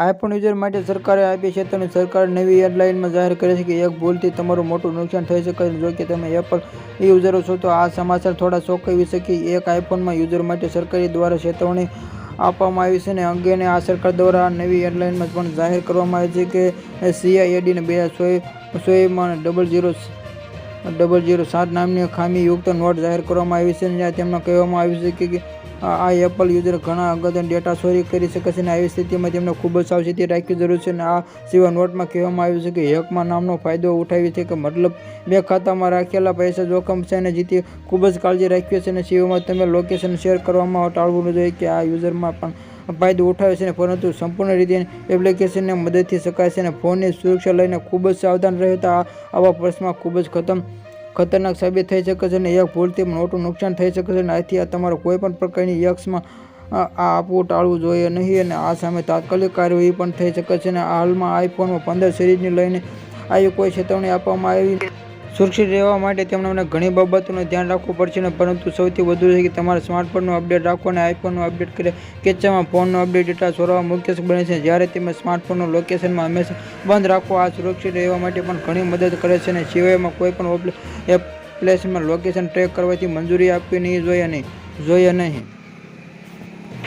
IPhone user માટે સરકારે આપી છે ચેતવણી સરકાર નવી એરલાઇનમાં જાહેર કરે છે કે એક ભૂલથી તમારું મોટું નુકસાન થઈ શકે છે. જો કે તમે એપલ યુઝરો છો તો આ સમાચાર થોડા ચોંકાવી શકે એક આઈફોનમાં યુઝર માટે સરકારી દ્વારા ચેતવણી આપવામાં આવી છે અને અંગેને આ સરકાર દ્વારા નવી એરલાઇનમાં પણ જાહેર કરવામાં આવી છે કે સીઆઈએડીને બે હજાર સોળમાં ડબલ ઝીરો ડબલ ઝીરો સાત નામની ખામીયુક્ત નોટ જાહેર કરવામાં આવી છે અને જ્યાં તેમાં કહેવામાં આવ્યું છે કે આ આ એપલ યુઝર ઘણા અગત્યના ડેટા ચોરી કરી શકે છે અને આવી સ્થિતિમાં તેમને ખૂબ જ સાવચેતી રાખવી જરૂર છે અને આ સિવાય નોટમાં કહેવામાં આવ્યું છે કે હેકમાં નામનો ફાયદો ઉઠાવી છે કે મતલબ બે ખાતામાં રાખેલા પૈસા જોખમ છે અને જેથી ખૂબ જ કાળજી રાખવી છે અને સિવાયમાં તમે લોકેશન શેર કરવામાં ટાળવું જોઈએ કે આ યુઝરમાં પણ ફાયદો ઉઠાવે છે પરંતુ સંપૂર્ણ રીતે એપ્લિકેશનને મદદથી શકાય છે અને ફોનની સુરક્ષા લઈને ખૂબ જ સાવધાન રહેતા આવા પ્રશ્નમાં ખૂબ જ ખતમ ખતરનાક સાબિત થઈ શકે છે અને એક ભૂલથી મોટું નુકસાન થઈ શકે છે અને આથી આ તમારે કોઈ પણ પ્રકારની યક્ષમાં આ આપવું ટાળવું જોઈએ નહીં અને આ સામે તાત્કાલિક કાર્યવાહી પણ થઈ શકે છે અને હાલમાં આઈફોનમાં પંદર સિરીઝને લઈને આવી કોઈ ચેતવણી આપવામાં આવી સુરક્ષિત રહેવા માટે તેમણે ઘણી બાબતોનું ધ્યાન રાખવું પડશે ને પરંતુ સૌથી વધુ છે કે તમારા સ્માર્ટફોનનું અપડેટ રાખો અને આઈફોનનું અપડેટ કરે. કેચામાં ફોનનો અપડેટ ડેટા ચોરવા મુખ્ય બને છે. જ્યારે તમે સ્માર્ટફોનનું લોકેશનમાં હંમેશા બંધ રાખો, આ સુરક્ષિત રહેવા માટે પણ ઘણી મદદ કરે છે અને સિવાયમાં કોઈ પણ એપ્લિકેશનમાં લોકેશન ટ્રેક કરવાથી મંજૂરી આપવી નહીં જોઈએ નહીં જોઈએ નહીં.